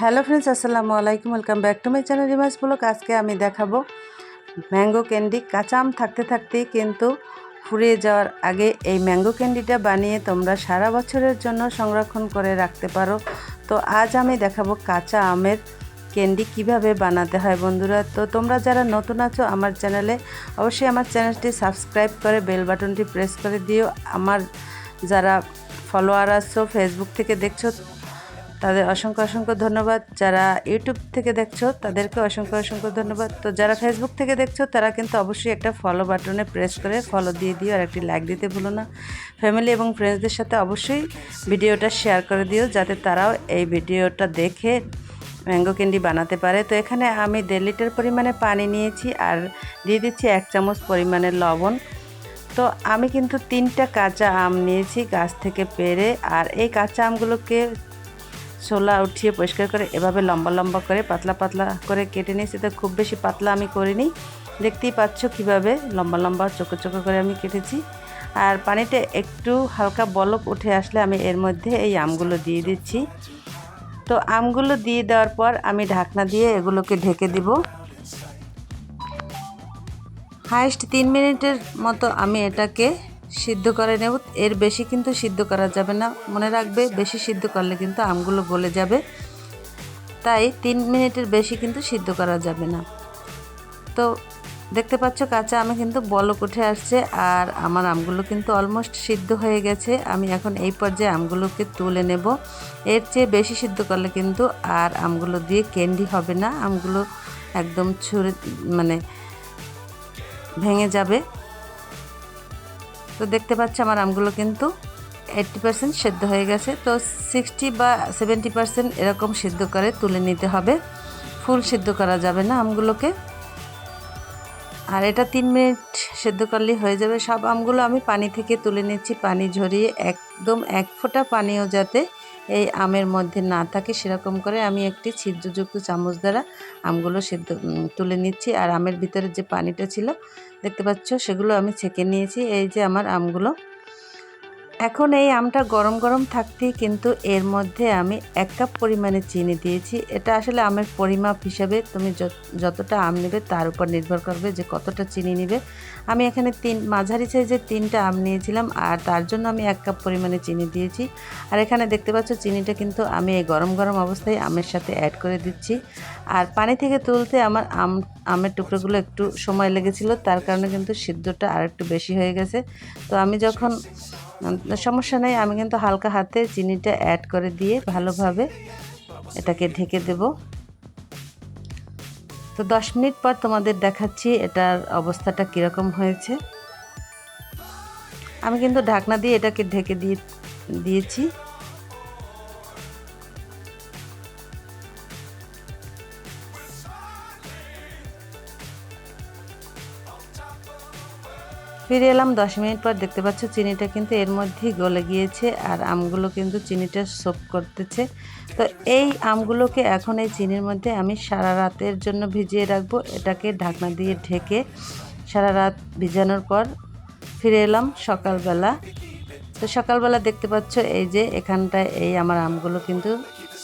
Hello friends, আসসালামু আলাইকুম। Welcome back to my channel রিমাস blog. আজকে আমি দেখাবো ম্যাঙ্গো ক্যান্ডি। কাঁচা আম থাকতে থাকতেই কিন্তু ফুরিয়ে যাওয়ার আগে এই ম্যাঙ্গো ক্যান্ডিটা বানিয়ে তোমরা সারা বছরের জন্য সংরক্ষণ করে রাখতে পারো। তো আজ আমি দেখাবো কাঁচা আমের ক্যান্ডি কীভাবে বানাতে হয় বন্ধুরা। তো তোমরা যারা নতুন আছো আমার চ্যানেলে, অবশ্যই আমার চ্যানেলটি সাবস্ক্রাইব করে বেল বাটনটি প্রেস করে দিও। আমার যারা ফলোয়ার আছো ফেসবুক থেকে দেখছ তাদের অসংখ্য অসংখ্য ধন্যবাদ যারা ইউটিউব থেকে দেখছ, তাদেরকে অসংখ্য অসংখ্য ধন্যবাদ। তো যারা ফেসবুক থেকে দেখছ, তারা কিন্তু অবশ্যই একটা ফলো বাটনে প্রেস করে ফলো দিয়ে দিও আর একটি লাইক দিতে ভুলো না। ফ্যামিলি এবং ফ্রেন্ডসদের সাথে অবশ্যই ভিডিওটা শেয়ার করে দিও যাতে তারাও এই ভিডিওটা দেখে ম্যাঙ্গো ক্যান্ডি বানাতে পারে। তো এখানে আমি দেড় লিটার পরিমাণে পানি নিয়েছি আর দিয়ে দিচ্ছি এক চামচ পরিমাণে লবণ। তো আমি কিন্তু তিনটা কাঁচা আম নিয়েছি গাছ থেকে পেরে আর এই কাঁচা আমগুলোকে ছোলা উঠিয়ে পরিষ্কার করে এভাবে লম্বা লম্বা করে, পাতলা পাতলা করে কেটে নিয়েছি। তো খুব বেশি পাতলা আমি করিনি। দেখতেই পাচ্ছ কীভাবে লম্বা লম্বা, চোখো চোখো করে আমি কেটেছি। আর পানিটা একটু হালকা বলক উঠে আসলে আমি এর মধ্যে এই আমগুলো দিয়ে দিচ্ছি। তো আমগুলো দিয়ে দেওয়ার পর আমি ঢাকনা দিয়ে এগুলোকে ঢেকে দিব। হাইস্ট তিন মিনিটের মতো আমি এটাকে সিদ্ধ করে নেব। এর বেশি কিন্তু সিদ্ধ করা যাবে না। মনে রাখবে, বেশি সিদ্ধ করলে কিন্তু আমগুলো গলে যাবে। তাই তিন মিনিটের বেশি কিন্তু সিদ্ধ করা যাবে না। তো দেখতে পাচ্ছ কাঁচা আমি কিন্তু বলক উঠে আসছে আর আমার আমগুলো কিন্তু অলমোস্ট সিদ্ধ হয়ে গেছে। আমি এখন এই পর্যায়ে আমগুলোকে তুলে নেব। এর চেয়ে বেশি সিদ্ধ করলে কিন্তু আর আমগুলো দিয়ে ক্যান্ডি হবে না। আমগুলো একদম ছুঁড়ে মানে ভেঙে যাবে। তো দেখতে পাচ্ছি আমার আমগুলো কিন্তু এইটটি পার্সেন্ট সেদ্ধ হয়ে গেছে। তো সিক্সটি বা সেভেন্টি পার্সেন্ট এরকম সিদ্ধ করে তুলে নিতে হবে। ফুল সিদ্ধ করা যাবে না আমগুলোকে। আর এটা তিন মিনিট সেদ্ধ করলেই হয়ে যাবে। সব আমগুলো আমি পানি থেকে তুলে নিচ্ছি, পানি ঝরিয়ে একদম এক ফোঁটা পানিও যাতে এই আমের মধ্যে না থাকে সেরকম করে আমি একটি ছিদ্রযুক্ত চামচ দ্বারা আমগুলো সেদ্ধ তুলে নিচ্ছি। আর আমের ভিতরে যে পানিটা ছিল, দেখতে পাচ্ছ, সেগুলো আমি ছেঁকে নিয়েছি। এই যে আমার আমগুলো এখন এই আমটা গরম গরম থাকতেই কিন্তু এর মধ্যে আমি এক কাপ পরিমাণে চিনি দিয়েছি। এটা আসলে আমের পরিমাপ হিসাবে তুমি যতটা আম নেবে তার উপর নির্ভর করবে যে কতটা চিনি নেবে। আমি এখানে তিন, মাঝারি সাইজের তিনটা আম নিয়েছিলাম আর তার জন্য আমি এক কাপ পরিমাণে চিনি দিয়েছি। আর এখানে দেখতে পাচ্ছ চিনিটা কিন্তু আমি এই গরম গরম অবস্থায় আমের সাথে অ্যাড করে দিচ্ছি। আর পানি থেকে তুলতে আমার আম, আমের টুকরোগুলো একটু সময় লেগেছিল, তার কারণে কিন্তু সিদ্ধটা আর একটু বেশি হয়ে গেছে। তো আমি যখন সমস্যা নেই, আমি কিন্তু হালকা হাতে চিনিটা অ্যাড করে দিয়ে ভালোভাবে এটাকে ঢেকে দেব। তো দশ মিনিট পর তোমাদের দেখাচ্ছি এটার অবস্থাটা কীরকম হয়েছে। আমি কিন্তু ঢাকনা দিয়ে এটাকে ঢেকে দিয়ে, দিয়েছি। ফিরে এলাম, দশ মিনিট পর দেখতে পাচ্ছ চিনিটা কিন্তু এর মধ্যেই গলে গিয়েছে আর আমগুলো কিন্তু চিনিটা সোপ করতেছে। তো এই আমগুলোকে এখন এই চিনির মধ্যে আমি সারা রাতের জন্য ভিজিয়ে রাখব। এটাকে ঢাকনা দিয়ে ঢেকে সারা রাত ভিজানোর পর ফিরে এলাম সকালবেলা। তো সকালবেলা দেখতে পাচ্ছ এই যে এখানটায় এই আমার আমগুলো কিন্তু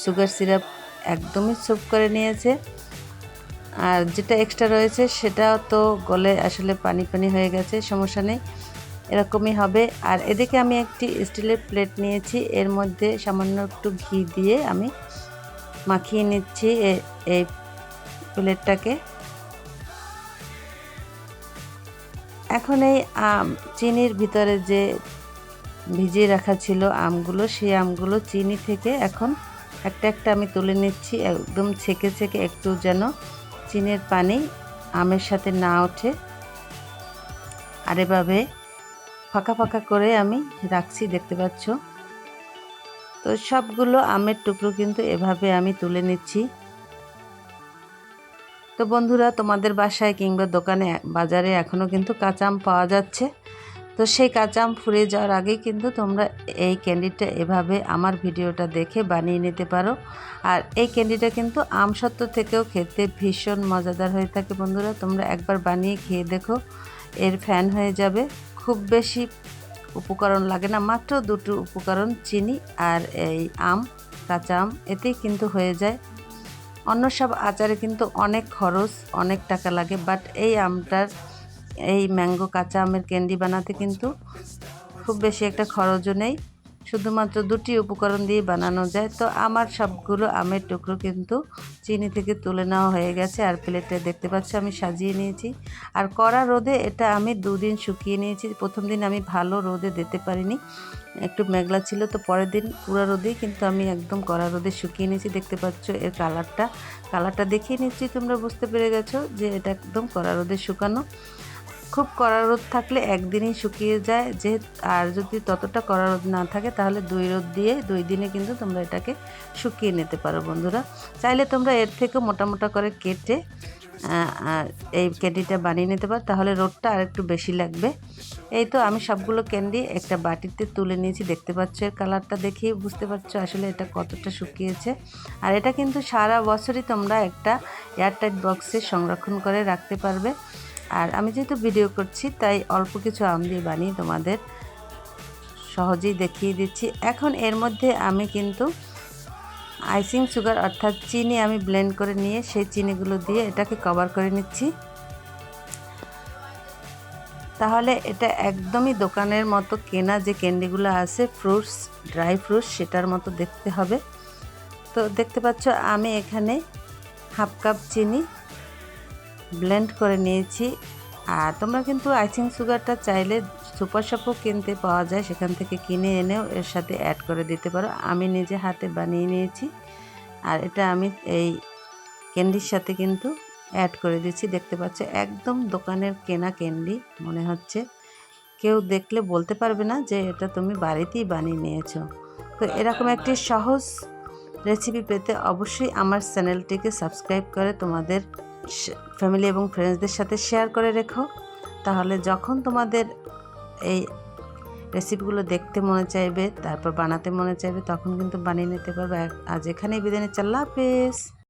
সুগার সিরাপ একদমই সোপ করে নিয়েছে। আর যেটা এক্সট্রা রয়েছে সেটা তো গলে আসলে পানি পানি হয়ে গেছে, সমস্যা নেই। এরকমই হবে। আর এদিকে আমি একটি স্টিলের প্লেট নিয়েছি, এর মধ্যে সামান্য একটু ঘি দিয়ে আমি মাখিয়ে নিচ্ছি এই প্লেটটাকে এখন এই আম, চিনির ভিতরে যে ভিজিয়ে রাখা ছিল আমগুলো, সেই আমগুলো চিনি থেকে এখন একটা একটা আমি তুলে নিচ্ছি, একদম ছেঁকে ছেঁকে একটু যেন চিনের পানি আমের সাথে না ওঠে। আর এভাবে ফাঁকা ফাঁকা করে আমি রাখছি, দেখতে পাচ্ছ? তো সবগুলো আমের টুকরো কিন্তু এভাবে আমি তুলে নিচ্ছি। তো বন্ধুরা, তোমাদের বাসায় কিংবা দোকানে, বাজারে এখনও কিন্তু কাঁচা আম পাওয়া যাচ্ছে। তো সেই কাঁচা আম ফুরিয়ে যাওয়ার আগেই কিন্তু তোমরা এই ক্যান্ডিটা এভাবে আমার ভিডিওটা দেখে বানিয়ে নিতে পারো। আর এই ক্যান্ডিটা কিন্তু আম আমসত্ত্ব থেকেও খেতে ভীষণ মজাদার হয়ে থাকে বন্ধুরা। তোমরা একবার বানিয়ে খেয়ে দেখো, এর ফ্যান হয়ে যাবে। খুব বেশি উপকরণ লাগে না, মাত্র দুটো উপকরণ, চিনি আর এই আম কাঁচা আম এতেই কিন্তু হয়ে যায়। অন্য সব আচারে কিন্তু অনেক খরচ, অনেক টাকা লাগে বাট এই আমটার এই ম্যাঙ্গো কাঁচা আমের ক্যান্ডি বানাতে কিন্তু খুব বেশি একটা খরচও নেই। শুধুমাত্র দুটি উপকরণ দিয়ে বানানো যায়। তো আমার সবগুলো আমের টুকরো কিন্তু চিনি থেকে তুলে নেওয়া হয়ে গেছে আর প্লেটে দেখতে পাচ্ছ আমি সাজিয়ে নিয়েছি। আর কড়া রোদে এটা আমি দুদিন শুকিয়ে নিয়েছি। প্রথম দিন আমি ভালো রোদে দিতে পারিনি। একটু মেঘলা ছিল তো পরের দিন পুরো রোদেই কিন্তু আমি একদম কড়া রোদে শুকিয়ে নিয়েছি। দেখতে পাচ্ছ এর কালারটা। কালারটা দেখিয়ে নিচ্ছি, তোমরা বুঝতে পেরে গেছো যে এটা একদম কড়া রোদে শুকানো। খুব কড়া রোদ থাকলে একদিনই শুকিয়ে যায়। যে আর যদি ততটা কড়া রোদ না থাকে, তাহলে দুই রোদ দিয়ে দুই দিনে কিন্তু তোমরা এটাকে শুকিয়ে নিতে পারো বন্ধুরা। চাইলে তোমরা এর থেকে মোটা করে কেটে এই ক্যান্ডিটা বানিয়ে নিতে পারো। তাহলে রোদটা আর একটু বেশি লাগবে। এই তো আমি সবগুলো ক্যান্ডি একটা বাটিতে তুলে নিয়েছি। দেখতে পাচ্ছ এর কালারটা দেখেই বুঝতে পারছ আসলে এটা কতটা শুকিয়েছে। আর এটা কিন্তু সারা বছরই তোমরা একটা এয়ারটাইট বক্সে সংরক্ষণ করে রাখতে পারবে। আর আমি যেহেতু ভিডিও করছি, তাই অল্প কিছু আম দিয়ে বানিয়ে তোমাদের সহজেই দেখিয়ে দিচ্ছি। এখন এর মধ্যে আমি কিন্তু আইসিং সুগার অর্থাৎ চিনি আমি ব্লেন্ড করে নিয়ে সেই চিনিগুলো দিয়ে এটাকে কভার করে নিচ্ছি। তাহলে এটা একদমই দোকানের মতো কেনা যে ক্যান্ডিগুলো আছে ফ্রুটস ড্রাই ফ্রুটস সেটার মতো দেখতে হবে। তো দেখতে পাচ্ছ, আমি এখানে হাফ কাপ চিনি ব্লেন্ড করে নিয়েছি। আর তোমরা কিন্তু আইসিং সুগারটা চাইলে সুপার শপও কিনতে পাওয়া যায়, সেখান থেকে কিনে এনেও এর সাথে অ্যাড করে দিতে পারো। আমি নিজে হাতে বানিয়ে নিয়েছি। আর এটা আমি এই ক্যান্ডির সাথে কিন্তু অ্যাড করে দিচ্ছি দেখতে পাচ্ছ, একদম দোকানের কেনা ক্যান্ডি মনে হচ্ছে। কেউ দেখলে বলতে পারবে না যে এটা তুমি বাড়িতেই বানিয়ে নিয়েছো। তো এরকম একটি সহজ রেসিপি পেতে অবশ্যই আমার চ্যানেলটিকে সাবস্ক্রাইব করে তোমাদের ফ্যামিলি এবং ফ্রেন্ডসদের সাথে শেয়ার করে রেখো। তাহলে যখন তোমাদের এই রেসিপিগুলো দেখতে মনে চাইবে, তারপর বানাতে মনে চাইবে, তখন কিন্তু বানিয়ে নিতে পারবে। আজ এখানেই বিদায় নিচ্ছি। আল্লাহ হাফেজ।